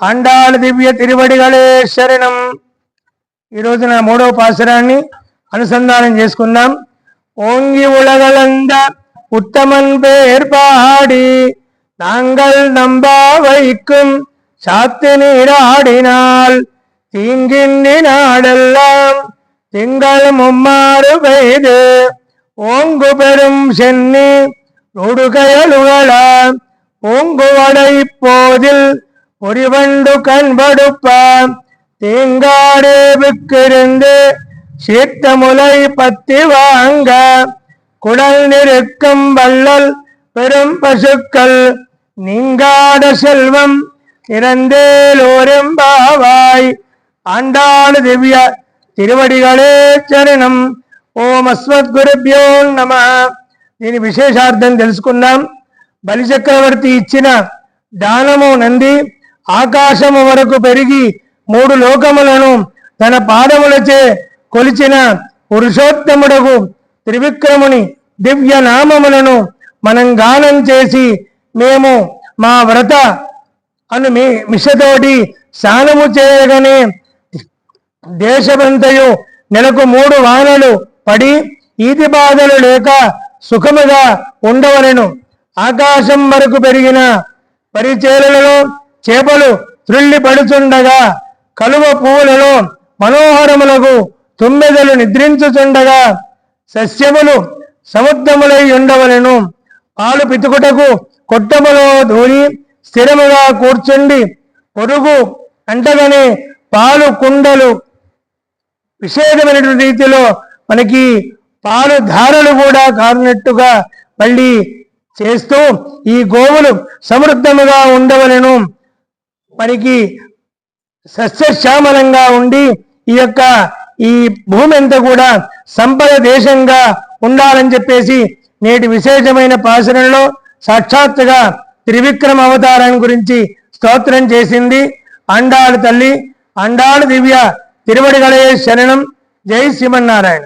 అండాళ దివ్య తిరువడిగలే శరణం ఈ రోజున మూడవ పాసురాన్ని అనుసంధానం చేసుకుందాం ఓంగి ఉలగలంద ఉత్తమన్ పేర్ పాడి நாங்கள் நம்பா வைக்கும் சாத்து நீராடினால் தீங்கின்றி நாடெல்லாம் திங்கள் மும்மாறு பெய்து ஓங்கு பெரும் சென்னி ஒடுகையலுகலாம் ஓங்குவடை போதில் பொறிவண்டு கண்படுப்ப தீங்காடே விக்கிருந்து சீர்த்த முலை பத்தி வாங்க குடல் நிற்கும் வள்ளல் பெரும் பசுக்கள் நீங்காட செல்வம் இறந்தேலோரெம்பாவாய் ஆண்டாள் திவ்ய తిరువడిగలే చరణం ఓం అస్మద్గురుభ్యో నమ దీని విశేషార్థం తెలుసుకుందాం బలిచక్రవర్తి ఇచ్చిన దానము నంది ఆకాశము వరకు పెరిగి మూడు లోకములను తన పాదములచే కొలిచిన పురుషోత్తముడకు త్రివిక్రముని దివ్య నామములను మనం గానం చేసి మేము మా వ్రత అను మీ మిషతోటి స్నానము చేయగానే దేశమంతయు నెలకు మూడు వానలు పడి ఈతి బాధలు లేక సుఖముగా ఉండవలెను. ఆకాశం వరకు పెరిగిన పరిచేలలో చేపలు త్రుళ్ళి పడుచుండగా కలువ పువ్వులలో మనోహరములకు తుమ్మెదలు నిద్రించుచుండగా సస్యములు సముద్రములై ఉండవలెను. పాలు పితుకుటకు కొట్టములో దూరి స్థిరముగా కూర్చుండి పొరుగు అంటగానే పాలు కుండలు విశేషమైనటువంటి రీతిలో మనకి పాలు ధారలు కూడా కారినట్టుగా మళ్ళీ చేస్తూ ఈ గోవులు సమృద్ధముగా ఉండవలను. మనకి సస్యశ్యామలంగా ఉండి ఈ యొక్క ఈ భూమి అంతా కూడా సంపద దేశంగా ఉండాలని చెప్పేసి నేటి విశేషమైన పాసనలో సాక్షాత్తుగా త్రివిక్రమ అవతారం గురించి స్తోత్రం చేసింది. అండాడు తల్లి అండాడు దివ్య తిరువడిగలే శరణం. జై శ్రీమన్నారాయణ.